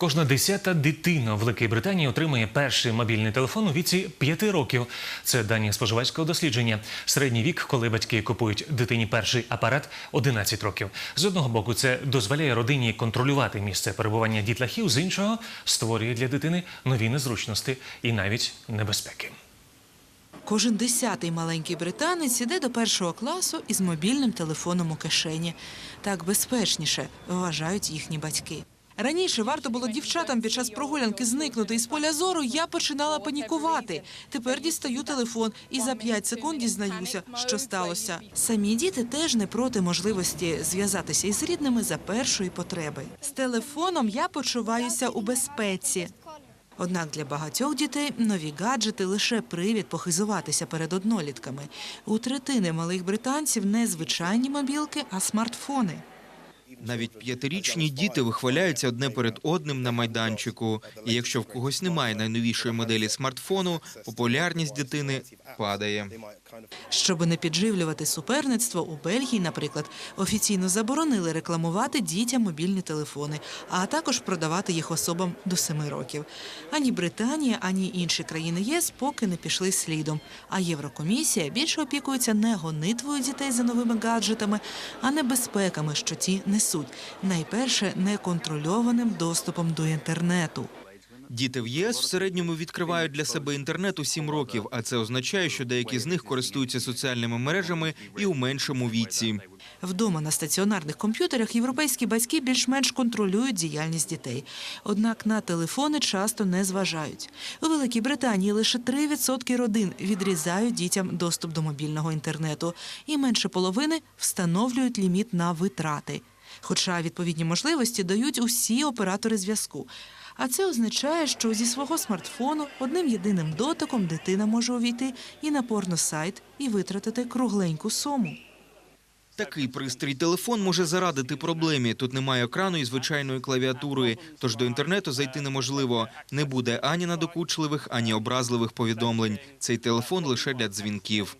Кожна десята дитина в Великій Британії отримує перший мобільний телефон у віці 5 років. Це дані споживацького дослідження. Середній вік, коли батьки купують дитині перший апарат, 11 років. З одного боку, це дозволяє родині контролювати місце перебування дітлахів, з іншого створює для дитини нові незручності і навіть небезпеки. Кожен десятий маленький британець іде до першого класу із мобільним телефоном у кишені. Так безпечніше вважають їхні батьки. Раніше варто було дівчатам під час прогулянки зникнути із поля зору. Я починала панікувати. Тепер дістаю телефон і за 5 секунд дізнаюся, що сталося. Самі діти теж не проти можливості зв'язатися із рідними за першої потреби. З телефоном я почуваюся у безпеці. Однак для багатьох дітей нові гаджети лише привід похизуватися перед однолітками. У третини малих британців не звичайні мобілки, а смартфони. Навіть п'ятирічні діти вихваляються одне перед одним на майданчику. І якщо в когось немає найновішої моделі смартфону, популярність дитини падає. Щоби не підживлювати суперництво, у Бельгії, наприклад, офіційно заборонили рекламувати дітям мобільні телефони, а також продавати їх особам до 7 років. Ані Британія, ані інші країни ЄС поки не пішли слідом. А Єврокомісія більше опікується не гонитвою дітей за новими гаджетами, а небезпеками, що ті несуть. Найперше неконтрольованим доступом до інтернету. Діти в ЄС в середньому відкривають для себе інтернет у 7 років, а це означає, що деякі з них користуються соціальними мережами і у меншому віці. Вдома на стаціонарних комп'ютерах європейські батьки більш-менш контролюють діяльність дітей. Однак на телефони часто не зважають. У Великій Британії лише 3% родин відрізають дітям доступ до мобільного інтернету, і менше половини встановлюють ліміт на витрати. Хоча відповідні можливості дають усі оператори зв'язку. А це означає, що зі свого смартфону одним єдиним дотиком дитина може увійти і на порносайт, і витратити кругленьку суму. Такий пристрій телефон може зарадити проблемі. Тут немає екрану і звичайної клавіатури, тож до інтернету зайти неможливо. Не буде ані надокучливих, ані образливих повідомлень. Цей телефон лише для дзвінків.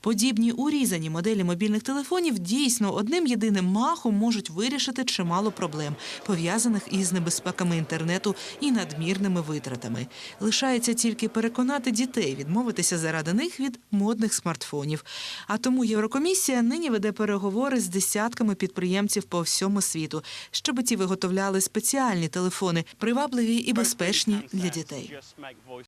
Подібні урізані моделі мобільних телефонів дійсно одним єдиним махом можуть вирішити чимало проблем, пов'язаних із небезпеками інтернету і надмірними витратами. Лишається тільки переконати дітей відмовитися заради них від модних смартфонів. А тому Єврокомісія нині веде переговори з десятками підприємців по всьому світу, щоб ті виготовляли спеціальні телефони, привабливі і безпечні для дітей.